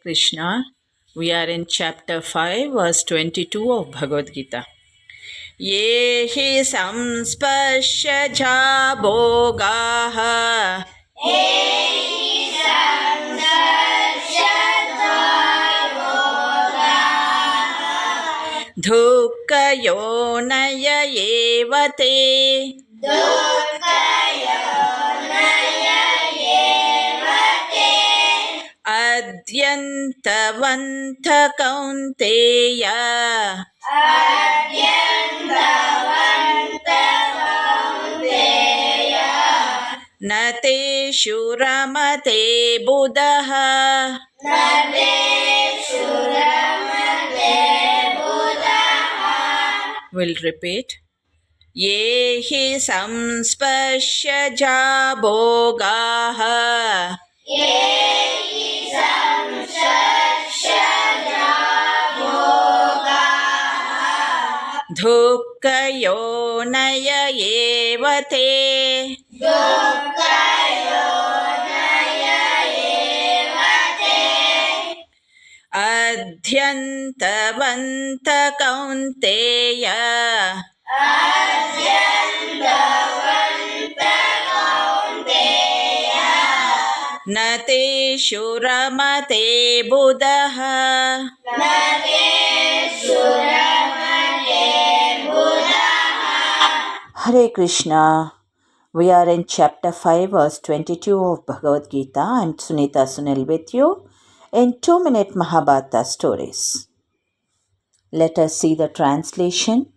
Krishna. We are in chapter 5, verse 22 of Bhagavad Gita. ये हि संस्पर्शजा भोगाः दुःखयोनय एव ते अद्यन्तवन्त कौन्तेय न तेषु रमते बुधः। We'll repeat. ये हि संस्पर्शजा भोगाः दुःखयोनय एव ते। अध्यन्तवन्त कौन्तेय न तेषु रमते बुधः। Hare Krishna. We are in chapter 5, verse 22 of Bhagavad Gita. I'm Sunita Sunil with you in 2 minute Mahabharata stories. Let us see the translation.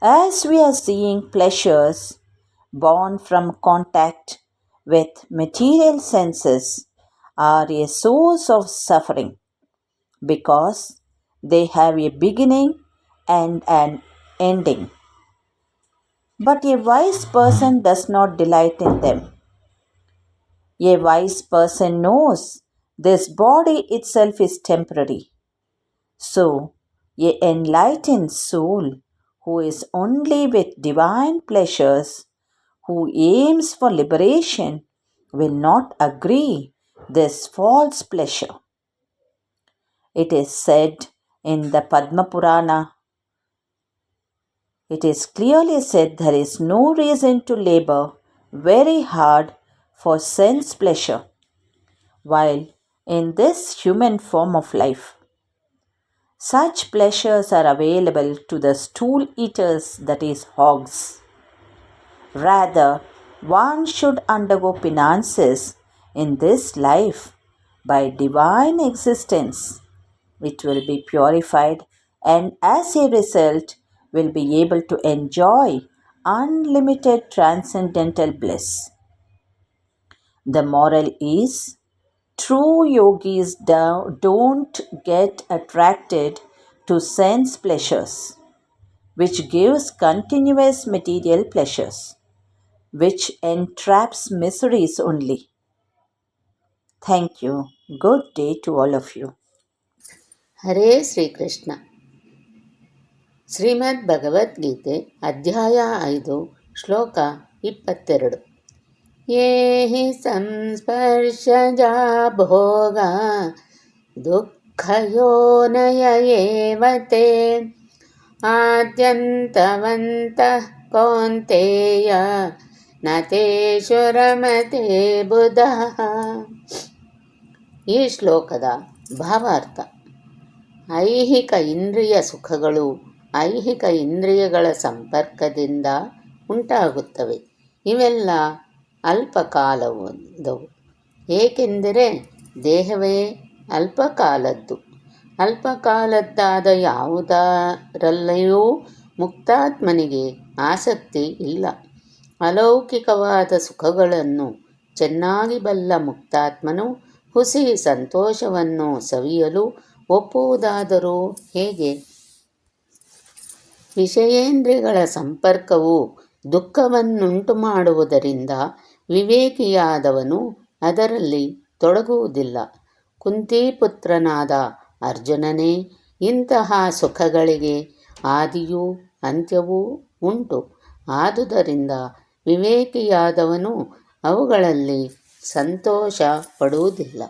As we are seeing pleasures born from contact with material senses are a source of suffering because they have a beginning and an ending. But a wise person does not delight in them. A wise person knows this body itself is temporary. So, a enlightened soul who is only with divine pleasures, who aims for liberation, will not agree this false pleasure. It is said in the Padma Purana it is clearly said there is no reason to labor very hard for sense pleasure while in this human form of life. Such pleasures are available to the stool eaters, that is, hogs. Rather, one should undergo penances in this life by divine existence. It will be purified, and as a result, will be able to enjoy unlimited transcendental bliss. The moral is true yogis don't get attracted to sense pleasures, which gives continuous material pleasures, which entraps miseries only. Thank you. Good day to all of you. Hare Krishna. ಶ್ರೀಮದ್ ಭಗವದ್ಗೀತೆ ಅಧ್ಯಾಯ ಐದು, ಶ್ಲೋಕ ಇಪ್ಪತ್ತೆರಡು. ಏಹಿ ಹಿ ಸಂಸ್ಪರ್ಶಜಾ ಭೋಗ ದುಃಖಯೋನಯೇವತೆ ಆದ್ಯಂತವಂತ ಕೌಂತೆಯ, ನ ತೇಷು ರಮತೆ ಬುಧಃ. ಈ ಶ್ಲೋಕದ ಭಾವಾರ್ಥ, ಐಹಿಕ ಇಂದ್ರಿಯ ಸುಖಗಳು ಐಹಿಕ ಇಂದ್ರಿಯಗಳ ಸಂಪರ್ಕದಿಂದ ಉಂಟಾಗುತ್ತವೆ. ಇವೆಲ್ಲ ಅಲ್ಪಕಾಲದವು ಏಕೆಂದರೆ ದೇಹವೇ ಅಲ್ಪಕಾಲದ್ದು. ಅಲ್ಪಕಾಲದ್ದಾದ ಯಾವುದರಲ್ಲಿಯೂ ಮುಕ್ತಾತ್ಮನಿಗೆ ಆಸಕ್ತಿ ಇಲ್ಲ. ಅಲೌಕಿಕವಾದ ಸುಖಗಳನ್ನು, ಚೆನ್ನಾಗಿ ಬಲ್ಲ ಮುಕ್ತಾತ್ಮನು, ಹುಸಿ ಸಂತೋಷವನ್ನು ಸವಿಯಲು ಒಪ್ಪುವುದಾದರೂ ಹೇಗೆ? ವಿಷಯೇಂದ್ರಿಯಗಳ ಸಂಪರ್ಕವು ದುಃಖವನ್ನುಂಟು ಮಾಡುವುದರಿಂದ ವಿವೇಕಿಯಾದವನು ಅದರಲ್ಲಿ ತೊಡಗುವುದಿಲ್ಲ. ಕುಂತಿಪುತ್ರನಾದ ಅರ್ಜುನನೇ, ಇಂತಹ ಸುಖಗಳಿಗೆ ಆದಿಯೂ ಅಂತ್ಯವೂ ಉಂಟು. ಆದುದರಿಂದ ವಿವೇಕಿಯಾದವನು ಅವುಗಳಲ್ಲಿ ಸಂತೋಷ ಪಡುವುದಿಲ್ಲ